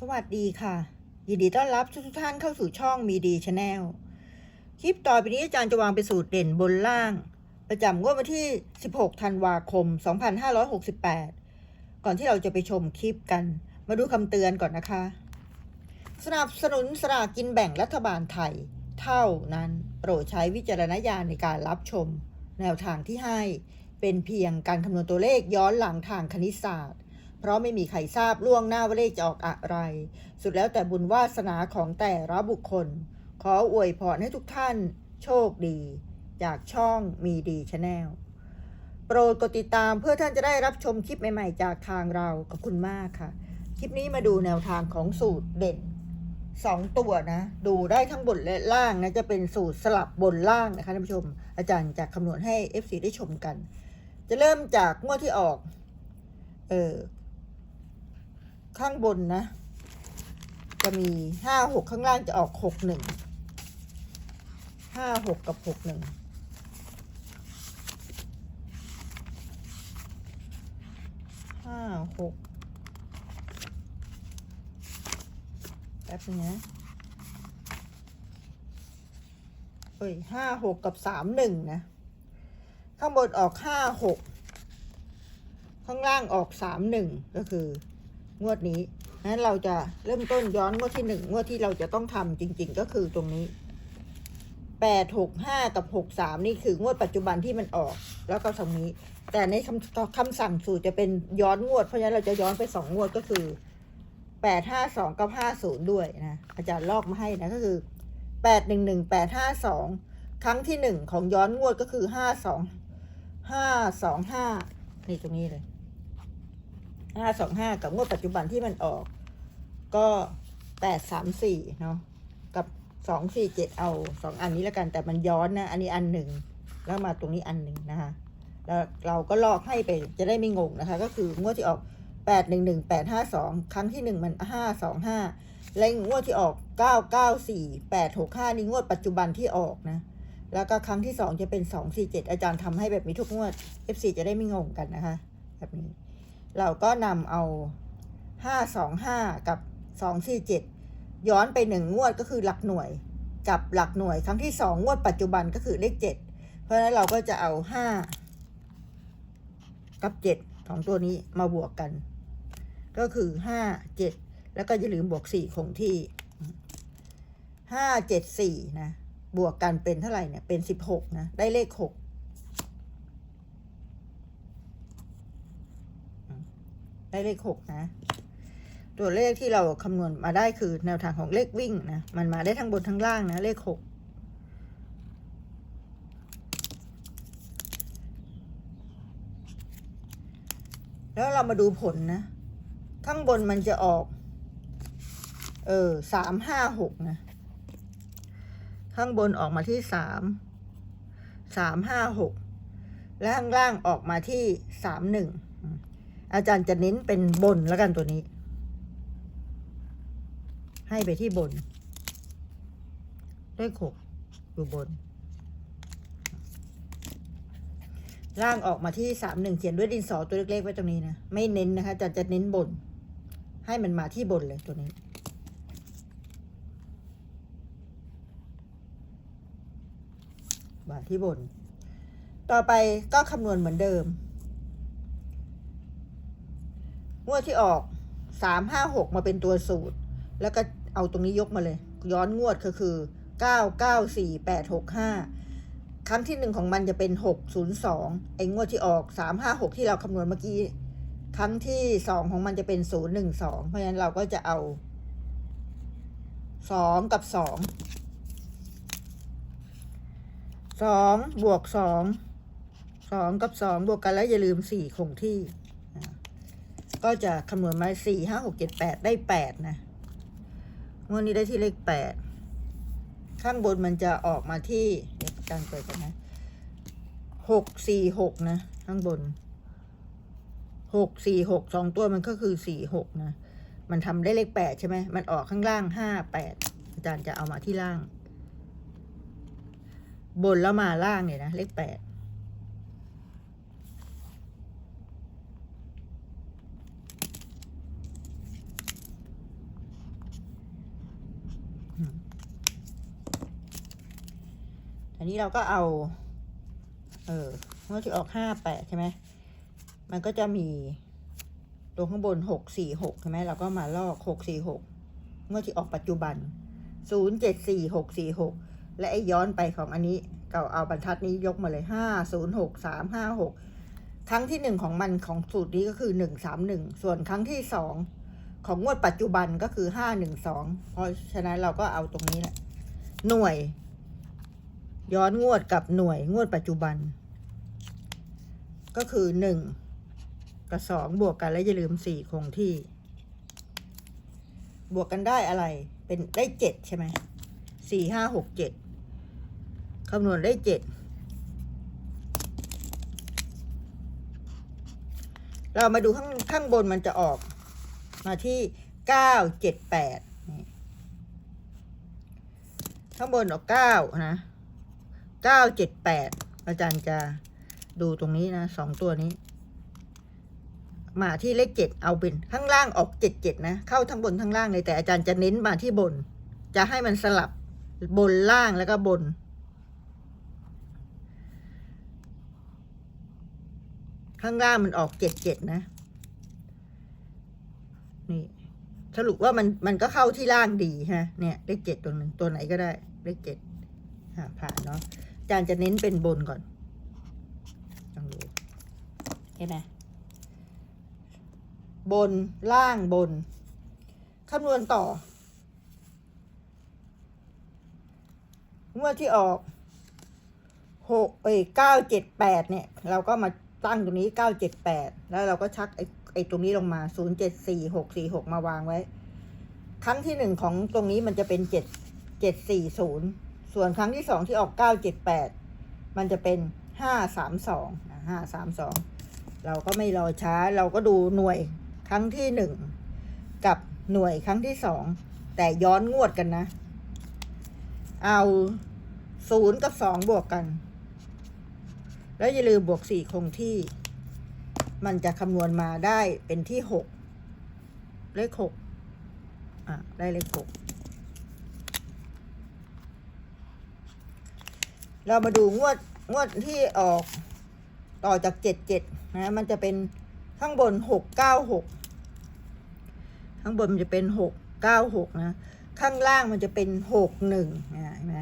สวัสดีค่ะ ยินดีต้อนรับทุกท่านเข้าสู่ช่องมีดีชาแนลคลิปต่อไปนี้อาจารย์จะวางเป็นสูตรเด่นบนล่าง ประจำงวดวันที่ 16 ธันวาคม 2568 ก่อนที่เราจะไปชมคลิปกัน มาดูคำเตือนก่อนนะคะ สนับสนุนสลากกินแบ่งรัฐบาลไทย เท่านั้นโปรดใช้วิจารณญาณในการรับชม แนวทางที่ให้เป็นเพียงการคำนวณตัวเลขย้อนหลังทางคณิตศาสตร์ ราะไม่มีใครทราบล่วงหน้าว่าเลขจะออกอะไร สุดแล้วแต่บุญวาสนาของแต่ละบุคคล ขออวยพรให้ทุกท่านโชคดี จากช่องมีดีชาแนลโปรดกดติดตามเพื่อท่านจะได้รับชมคลิปใหม่ๆ จากทางเราขอบคุณมากค่ะ คลิปนี้มาดูแนวทางของสูตรเด่นสองตัวนะ ดูได้ทั้งบนและล่างนะจะเป็นสูตรสลับบนล่างนะคะท่านผู้ชม อาจารย์จะคำนวณให้ FC ได้ชมกัน จะเริ่มจากงวดที่ออก เออ ข้างบนนะ จะมีห้าหกข้างล่างจะออกหกหนึ่งห้าหกกับหกหนึ่งห้าหกแป๊บนึงนะเอ้ยห้าหกกับสามหนึ่งนะ ข้างบนออกห้าหกข้างล่างออกสามหนึ่งก็คือ งวดนี้นั้นเราจะเริ่มต้นย้อนงวดที่หนึ่งงวดที่เราจะต้องทำจริง ๆ ก็คือตรงนี้แปดหกห้ากับหกสามนี่คืองวดปัจจุบันที่มันออก แล้วก็ตรงนี้ แต่ในคำคำสั่งสูตรจะเป็นย้อนงวด เพราะฉะนั้นเราจะย้อนไปสองงวดก็คือแปดห้าสองกับห้าศูนย์ด้วยนะอาจารย์ลอกมาให้นะก็คือแปดหนึ่งหนึ่งแปดห้าสองครั้งที่หนึ่งของย้อนงวดก็คือห้าสองห้าสองห้านี่ตรงนี้เลย ห้าสองห้ากับงวดปัจจุบันที่มันออก ก็แปดสามสี่เนาะกับสองสี่เจ็ดเอาสองอันนี้แล้วกันแต่มันย้อนนะ อันนี้อันหนึ่งแล้วมาตรงนี้อันหนึ่งนะคะแล้วเราก็ลอกให้ไปจะได้ไม่งงนะคะ ก็คืองวดที่ออกแปดหนึ่งหนึ่งแปดห้าสองครั้งที่หนึ่งมันห้าสองห้าและงวดที่ออกเก้าเก้าสี่แปดหกห้านี่งวดปัจจุบันที่ออกนะแล้วก็ครั้งที่สองจะเป็นสองสี่เจ็ดอาจารย์ทำให้แบบนี้ทุกงวด FC จะได้ไม่งงกันนะคะ แบบนี้ เราก็นำเอา 525 กับ 247 ย้อนไป 1 งวดก็คือหลักหน่วย กับหลักหน่วยครั้งที่ 2 งวดปัจจุบันก็คือเลข 7 เพราะฉะนั้นเราก็จะเอา 5 กับ 7 ของตัวนี้มาบวกกัน ก็คือ 5 7 แล้วก็อย่าลืมบวก 4 คงที่ 5 7 4 นะ บวกกันเป็นเท่าไหร่เนี่ย เป็น 16 นะ ได้เลข 6 ได้เลขหกนะ ตัวเลขที่เราคำนวณมาได้คือแนวทางของเลขวิ่งนะ มันมาได้ทั้งบนทั้งล่างนะ เลขหกแล้วเรามาดูผลนะ ข้างบนมันจะออก เออสามห้าหกนะ ข้างบนออกมาที่สามสามห้าหกและข้างล่างออกมาที่สามหนึ่ง อาจารย์จะเน้นเป็นบนแล้วกันตัวนี้ ให้ไปที่บนเลขกอยู่บน ล่างออกมาที่สามหนึ่งเขียนด้วยดินสอตัวเล็กๆไว้ตรงนี้นะ ไม่เน้นนะคะอาจารย์จะเน้นบน ให้มันมาที่บนเลยตัวนี้มาที่บน ต่อไปก็คำนวณเหมือนเดิม งวดที่ออกสามห้าหกมาเป็นตัวสูตร แล้วก็เอาตรงนี้ยกมาเลย ย้อนงวดก็คือเก้าเก้าสี่แปดหกห้าครั้งที่หนึ่งของมันจะเป็นหกศูนย์สองไอ้งวดที่ออกสามห้าหกที่เราคำนวณเมื่อกี้ ครั้งที่สองของมันจะเป็นศูนย์หนึ่งสองเพราะฉะนั้นเราก็จะเอาสองกับสองสองบวกสองสองกับสองบวกกันแล้วอย่าลืมสี่คงที่ ก็จะคำนวณมาสี่ห้าหกเจ็ดแปดได้แปดนะงวดนี้ได้ที่เลขแปดข้างบนมันจะออกมาที่เดี๋ยวการเปิดกันนะหกสี่หกนะ ข้างบนหกสี่หกสองตัวมันก็คือสี่หกนะ มันทำได้เลขแปดใช่ไหมมันออกข้างล่างห้าแปดอาจารย์จะเอามาที่ล่าง บนแล้วมาล่างเนี่ยนะเลขแปด นนี้เราก็เอา เออเมื่อที่ออกห้าแปดใช่ไหมมันก็จะมีตัวข้างบนหกสี่หกใช่ไหมเราก็มาลอกหกสี่หกเมื่อที่ออกปัจจุบันศูนย์เจ็ดสี่หกสี่หกและไอ้ย้อนไปของอันนี้เก่าเอาบรรทัดนี้ยกมาเลยห้าศูนย์หกสามห้าหกครั้งที่หนึ่งของมันของสูตรนี้ก็คือหนึ่งสามหนึ่งส่วนครั้งที่สองของงวดปัจจุบันก็คือห้าหนึ่งสองเพราะฉะนั้นเราก็เอาตรงนี้แหละหน่วย ย้อนงวดกับหน่วยงวดปัจจุบัน ก็คือหนึ่งกับสองบวกกันแล้วอย่าลืมสี่คงที่ บวกกันได้อะไรเป็นได้เจ็ดใช่ไหมสี่ห้าหกเจ็ดคำนวณได้เจ็ดเรามาดูข้างข้างบนมันจะออก มาที่เก้าเจ็ดแปดข้างบนออกเก้านะ เก้าเจ็ดแปดอาจารย์จะดูตรงนี้นะสองตัวนี้ มาที่เลขเจ็ดเอาเป็นข้างล่างออกเจ็ดเจ็ดนะ เข้าทั้งบนทั้งล่างเลยแต่อาจารย์จะเน้นมาที่บน จะให้มันสลับบนล่างแล้วก็บน ข้างล่างมันออกเจ็ดเจ็ดนะนี่สรุปว่ามันมันก็เข้าที่ล่างดีฮะเนี่ยเลขเจ็ดตัวหนึ่งตัวไหนก็ได้เลขเจ็ดผ่านเนาะ จารย์จะเน้นเป็นบนก่อนลองดูเห็นไหมบนล่างบนคำนวณต่องวดที่ออกหกเอ้ยเก้าเจ็ดแปดเนี่ย เราก็มาตั้งตรงนี้เก้าเจ็ดแปดแล้วเราก็ชักไอ้ไอ้ตรงนี้ลงมาศูนย์เจ็ดสี่หกสี่หกมาวางไว้ ครั้งที่หนึ่งของตรงนี้มันจะเป็นเจ็ดเจ็ดสี่ศูนย์ ส่วนครั้งที่สองที่ออกเก้าเจ็ดแปดมันจะเป็นห้าสามสองห้าสามสองเราก็ไม่รอช้าเราก็ดูหน่วยครั้งที่หนึ่งกับหน่วยครั้งที่สองแต่ย้อนงวดกันนะ เอาศูนย์กับสองบวกกัน แล้วอย่าลืมบวกสี่คงที่ มันจะคำนวณมาได้เป็นที่หกเลขหกอะ ได้เลขหก เรามาดูงวดงวดที่ออกต่อจากเจ็ดเจ็ดนะมันจะเป็นข้างบนหกเก้าหกข้างบนมันจะเป็นหกเก้าหกนะ ข้างล่างมันจะเป็นหกหนึ่งนะเห็นไหม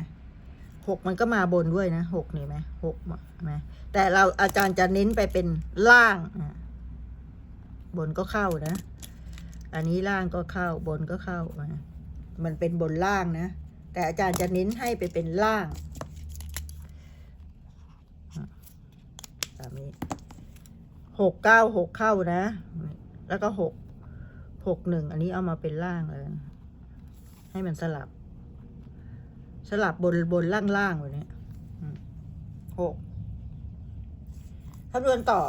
หกมันก็มาบนด้วยนะหกนี่ไหมหกนไหมแต่เราอาจารย์จะเน้นไปเป็นล่างอะบนก็เข้านะ อันนี้ล่างก็เข้าบนก็เข้านะมันเป็นบนล่างนะ แต่อาจารย์จะเน้นให้ไปเป็นล่าง ตามนี้หกเก้าหกเข้านะ แล้วก็หกหกหนึ่งอันนี้เอามาเป็นล่างเลยให้มันสลับ สลับบนบนล่างล่างๆไว้เนี่ยอืมหกคำนวณต่อ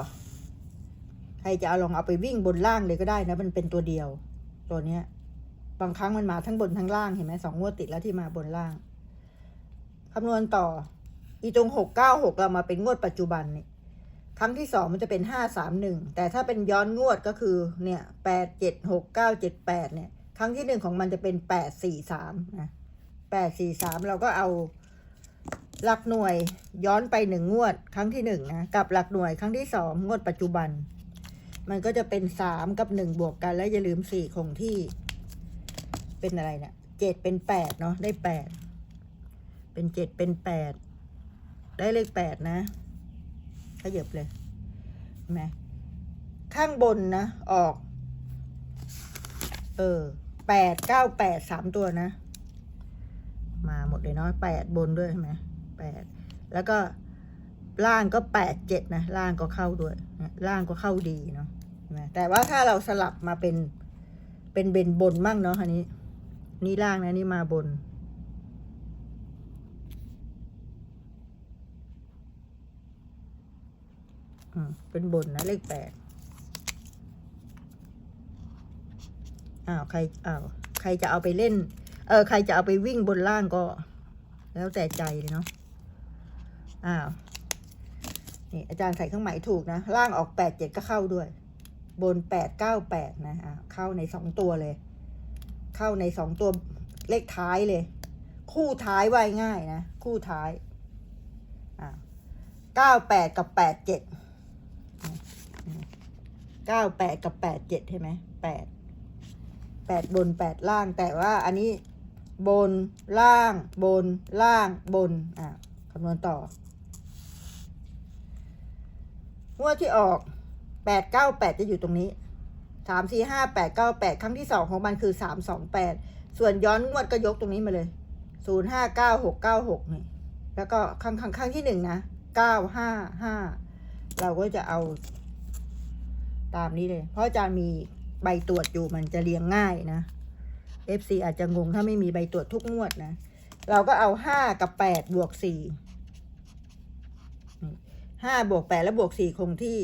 ใครจะเอาลองเอาไปวิ่งบนล่างเลยก็ได้นะ มันเป็นตัวเดียว ตัวเนี้ย บางครั้งมันมาทั้งบนทั้งล่างเห็นไหมสองงวดติดแล้วที่มาบนล่างคำนวณต่อ อีตรงหกเก้าหกเรามาเป็นงวดปัจจุบันนี่ครั้งที่สองมันจะเป็นห้าสามหนึ่งแต่ถ้าเป็นย้อนงวดก็คือเนี่ยแปดเจ็ดหกเก้าเจ็ดแปดเนี่ย ครั้งที่หนึ่งของมันจะเป็นแปดสี่สามนะแปดสี่สามเราก็เอาหลักหน่วยย้อนไปหนึ่งงวด ครั้งที่หนึ่งนะกับหลักหน่วยครั้งที่สองงวดปัจจุบัน มันก็จะเป็นสามกับหนึ่งบวกกัน แล้วอย่าลืมสี่คงที่เป็นอะไรเนะี่ยเจ็ดเป็นแปดเนาะได้แปดเป็นเจ็ดเป็นแปด ได้เลขแปดนะขยับเลยเห็นไหมข้างบนนะออก เออแปดเก้าแปดสามตัวนะ มาหมดเลยเนาะแปดบนด้วยใช่ไหมแปดแล้วก็ล่างก็แปดเจ็ดนะล่างก็เข้าด้วยล่างก็เข้าดีเนาะเห็นไหมแต่ว่าถ้าเราสลับมาเป็นเป็นเบนบนมั่งเนาะอันนี้ นี่ล่างนะนี่มาบน อืม เป็นบนนะเลขแปดอ้าวใครอ้าวใครจะเอาไปเล่น เออ ใครจะเอาไปวิ่งบนล่างก็ แล้วแต่ใจเลยเนาะอ้าวนี่อาจารย์ใส่เครื่องหมายถูกนะ ล่างออกแปดเจ็ดก็เข้าด้วย บนแปดเก้าแปดนะอ่าเข้าในสองตัวเลย เข้าในสองตัวเลขท้ายเลย คู่ท้ายไว้ง่ายนะ คู่ท้ายอ่าเก้าแปดกับแปดเจ็ด เก้าแปดกับแปดเจ็ดใช่ไหมแปดแปดบนแปดล่าง แต่ว่าอันนี้บนล่างบนล่างบน อะคำนวณต่องวดที่ออกแปดเก้าแปดจะอยู่ตรงนี้สามสี่ห้าแปดเก้าแปดครั้งที่สองของมันคือสามสองแปดส่วนย้อนงวดก็ยกตรงนี้มาเลยศูนย์ห้าเก้าหกเก้าหกนี่แล้วก็ครั้งครั้งครั้งที่หนึ่งนะเก้าห้าห้าเราก็จะเอา ตามนี้เลย เพราะอาจารย์มีใบตรวจอยู่มันจะเรียงง่ายนะ FC อาจจะงงถ้าไม่มีใบตรวจทุกงวดนะ เราก็เอาห้ากับแปดบวกสี่ห้าบวกแปดแล้วบวกสี่คงที่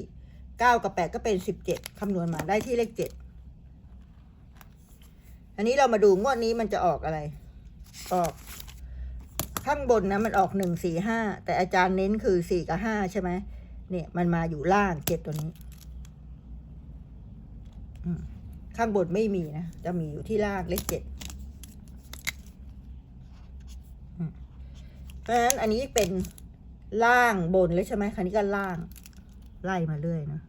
เก้ากับแปดก็เป็นสิบเจ็ดคำนวณมาได้ที่เลขเจ็ดอันนี้เรามาดูงวดนี้มันจะออกอะไร ออกข้างบนนะมันออกหนึ่งสี่ห้าแต่อาจารย์เน้นคือสี่กับห้าใช่ไหมเนี่ยมันมาอยู่ล่างเจ็ดตัวนี้ ข้างบนไม่มีนะ จะมีอยู่ที่ล่างเลขเจ็ดเพราะฉะนั้นอันนี้เป็นล่างบนเลยใช่ไหมคันนี้ก็ล่าง ไล่มาเรื่อยนะ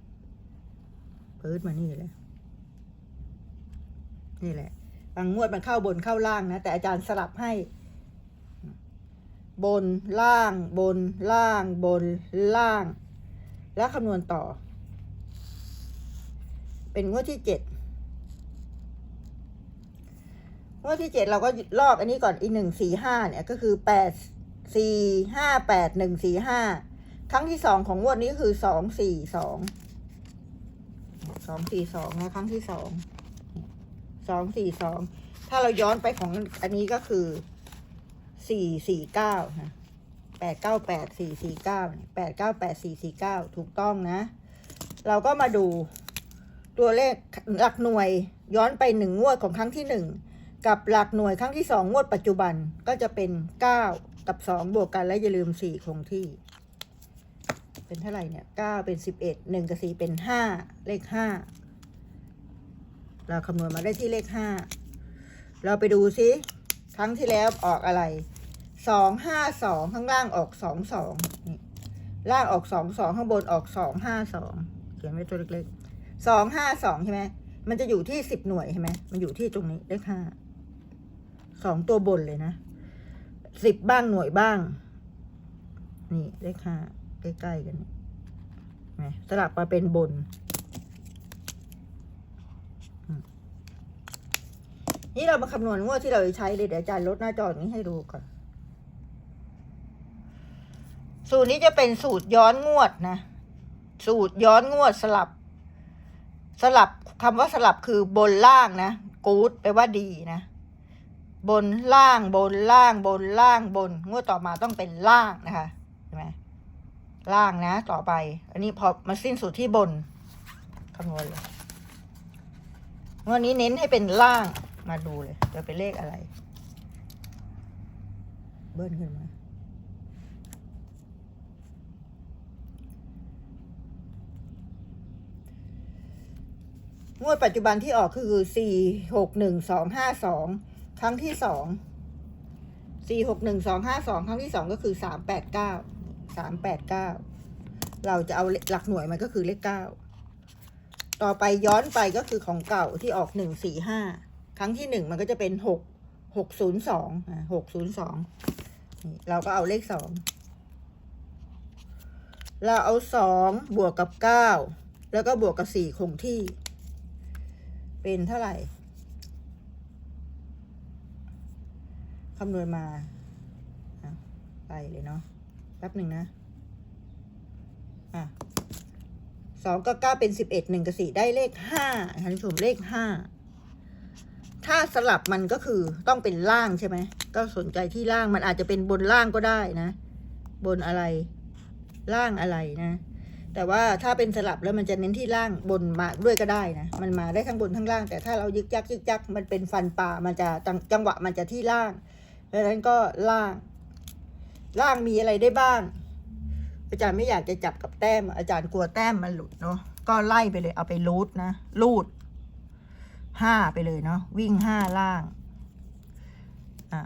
ปื๊ดมานี่เลย นี่แหละ บางงวดมันเข้าบนเข้าล่างนะ แต่อาจารย์สลับให้ บนล่างบนล่างบนล่าง แล้วคำนวณต่อ เป็นงวดที่เจ็ดงวดที่เจ็ดเราก็ลอกอันนี้ก่อนอีหนึ่งสี่ห้าเนี่ยก็คือแปดสี่ห้าแปดหนึ่งสี่ห้าครั้งที่สองของงวดนี้คือสองสี่สองสองสี่สองนะครั้งที่สองสองสี่สองถ้าเราย้อนไปของอันนี้ก็คือสี่สี่เก้านะแปดเก้าแปดสี่สี่เก้าแปดเก้าแปดสี่สี่เก้าถูกต้องนะ เราก็มาดู ตัวเลขหลักหน่วยย้อนไปหนึ่งงวดของครั้งที่หนึ่งกับหลักหน่วยครั้งที่สองงวดปัจจุบันก็จะเป็นเก้ากับสองบวกกันและอย่าลืมสี่คงที่ เป็นเท่าไหร่เนี่ยเก้าเป็นสิบเอ็ดหนึ่งกับสี่เป็นห้าเลขห้าเราคำนวณมาได้ที่เลขห้าเราไปดูซิครั้งที่แล้วออกอะไรสองห้าสองข้างล่างออกสองสองนี่ล่างออกสองสองข้างบนออกสองห้าสองเขียนไว้ตัวเล็กๆ สองห้าสองใช่ไหมมันจะอยู่ที่สิบหน่วยใช่ไหมมันอยู่ที่ตรงนี้เลขห้าสองตัวบนเลยนะสิบบ้างหน่วยบ้าง นี่เลขห้าใกล้ๆกันนี่เห็นไหมสลับมาเป็นบน นี่เรามาคำนวณงวดที่เราจะใช้เลยเดี๋ยวอาจารย์ลดหน้าจอนี้ให้ดูก่อน สูตรนี้จะเป็นสูตรย้อนงวดนะ สูตรย้อนงวดสลับ สลับคำว่าสลับคือบนล่างนะกู๊ดแปลว่าดีนะ บนล่างบนล่างบนล่างบน งวดต่อมาต้องเป็นล่างนะคะใช่ไหมล่างนะต่อไป อันนี้พอมาสิ้นสุดที่บนคำนวณเลยงวดนี้เน้นให้เป็นล่างมาดูเลยจะเป็นเลขอะไร เบิ้ลขึ้นมา งวดปัจจุบันที่ออกคือสี่หกหนึ่งสองห้าสองครั้งที่สองสี่หกหนึ่งสองห้าสองครั้งที่สองก็คือสามแปดเก้าสามแปดเก้าเราจะเอาหลักหน่วยมันก็คือเลขเก้าต่อไปย้อนไปก็คือของเก่าที่ออกหนึ่งสี่ห้าครั้งที่หนึ่งมันก็จะเป็นหกหกศูนย์สองหกศูนย์สองเราก็เอาเลขสองเราเอาสองบวกกับเก้าแล้วก็บวกกับสี่คงที่ เป็นเท่าไหร่คำนวณมาไปเลยเนาะแป๊บหนึ่งนะอะสองกับเก้าเป็นสิบเอ็ดหนึ่งกับสี่ได้เลขห้าท่านผู้ชมเลขห้าถ้าสลับมันก็คือต้องเป็นล่างใช่ไหม ก็สนใจที่ล่างมันอาจจะเป็นบนล่างก็ได้นะ บนอะไร ล่างอะไรนะ แต่ว่าถ้าเป็นสลับแล้วมันจะเน้นที่ล่างบนมาด้วยก็ได้นะ มันมาได้ทั้งบนทั้งล่าง แต่ถ้าเรายึกยักยึกยักมันเป็นฟันป่ามันจะจังหวะมันจะที่ล่างเพราะฉะนั้นก็ล่าง ล่างมีอะไรได้บ้าง อาจารย์ไม่อยากจะจับกับแต้ม อาจารย์กลัวแต้มมันหลุดเนาะก็ไล่ไปเลยเอาไปรูดนะรูดห้าไปเลยเนาะวิ่งห้าล่าง อ่า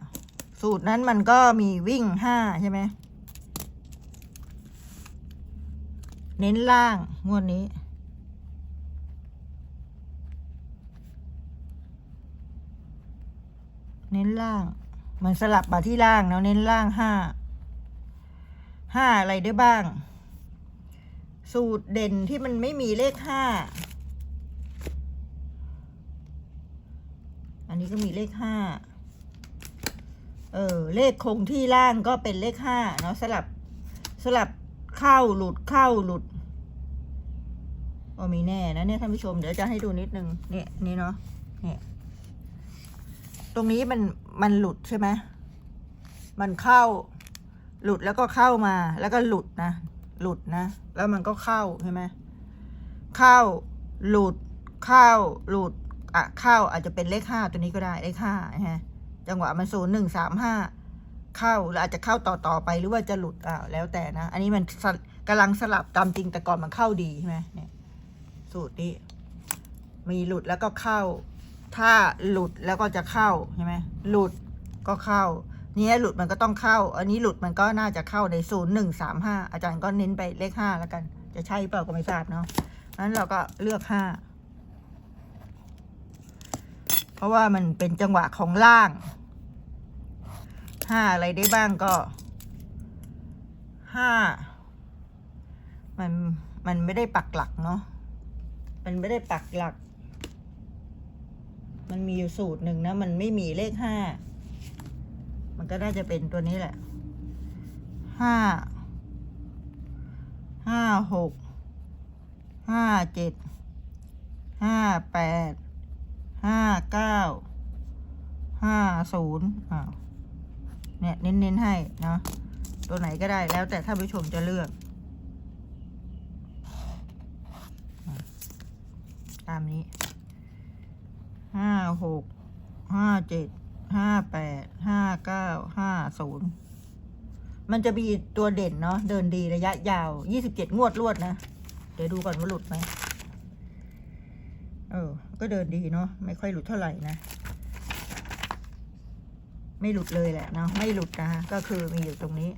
สูตรนั้นมันก็มีวิ่งห้าใช่ไหม เน้นล่าง งวดนี้ เน้นล่าง มันสลับมาที่ล่างแล้วเน้นล่างห้าห้าอะไรได้บ้าง สูตรเด่นที่มันไม่มีเลขห้าอันนี้ก็มีเลขห้าเออเลขคงที่ล่างก็เป็นเลขห้าเนาะสลับสลับ เข้าหลุดเข้าหลุดก็มีแน่นะเนี่ยท่านผู้ชมเดี๋ยวจะให้ดูนิดนึงเนี่ยนี่เนาะเนี่ยตรงนี้มันมันหลุดใช่ไหมมันเข้า หลุดแล้วก็เข้ามา แล้วก็หลุดนะหลุดนะ แล้วมันก็เข้าใช่ไหมเข้า หลุด เข้า หลุด อะ เข้าอาจจะเป็นเลขห้าตัวนี้ก็ได้เลขห้าฮะจังหวะมันศูนย์หนึ่งสามห้า เข้าแล้วอาจจะเข้าต่อต่อไปหรือว่าจะหลุดอ่าแล้วแต่นะ อันนี้มันสลกำลังสลับตามจริงแต่ก่อนมันเข้าดีใช่ไหมเนี่ยสูตรนี้มีหลุดแล้วก็เข้า ถ้าหลุดแล้วก็จะเข้าใช่ไหมหลุดก็เข้าเนี่ยหลุดมันก็ต้องเข้า อันนี้หลุดมันก็น่าจะเข้าในศูนย์หนึ่งสามห้าอาจารย์ก็เน้นไปเลขห้าแล้วกัน จะใช่เปล่าก็ไม่ทราบเนาะนั้นเราก็เลือกห้าเพราะว่ามันเป็นจังหวะของล่าง ห้าอะไรได้บ้างก็ห้ามันมันไม่ได้ปักหลักเนาะมันไม่ได้ปักหลัก มันมีอยู่สูตรหนึ่งนะ มันไม่มีเลขห้ามันก็น่าจะเป็นตัวนี้แหละห้าห้าหกห้าเจ็ดห้าแปดห้าเก้าห้าศูนย์อ้าว เนี่ยเน้นๆให้เนาะตัวไหนก็ได้แล้วแต่ท่านผู้ชมจะเลือก ตามนี้ห้าหกห้าเจ็ดห้าแปดห้าเก้าห้าศูนย์มันจะมีตัวเด่นเนาะเดินดีระยะยาวยี่สิบเจ็ดงวดรวดนะ เดี๋ยวดูก่อนว่าหลุดไหมเออ ก็เดินดีเนาะไม่ค่อยหลุดเท่าไหร่นะ ไม่หลุดเลยแหละเนาะไม่หลุดนะก็คือมีอยู่ตรงนี้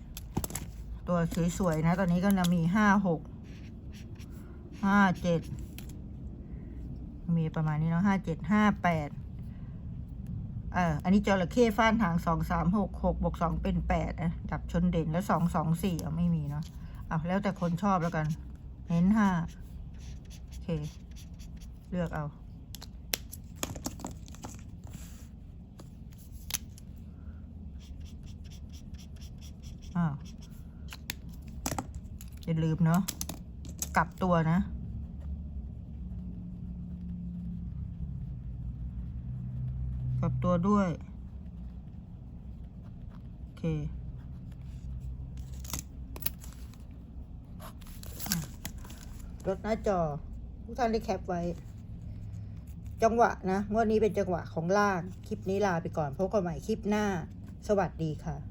ตัวสวยๆนะ ตอนนี้ก็จะมีห้าหกห้าเจ็ดมีประมาณนี้เนาะห้าเจ็ดห้าแปดเอออันนี้จระเข้ฟ้านหางสองสามหกหกบวกสองเป็นแปดนะดับชนเด่นแล้วสองสองสี่อะไม่มีเนาะเอาแล้วแต่คนชอบแล้วกัน เน้นห้าโอเค เลือกเอา อ้าอย่าลืมเนาะกลับตัวนะ กลับตัวด้วย โอเคอลดหน้าจอ ทุกท่านได้แคปไว้ จังหวะนะงวดนี้เป็นจังหวะของล่าง คลิปนี้ลาไปก่อนพบกันใหม่คลิปหน้า สวัสดีค่ะ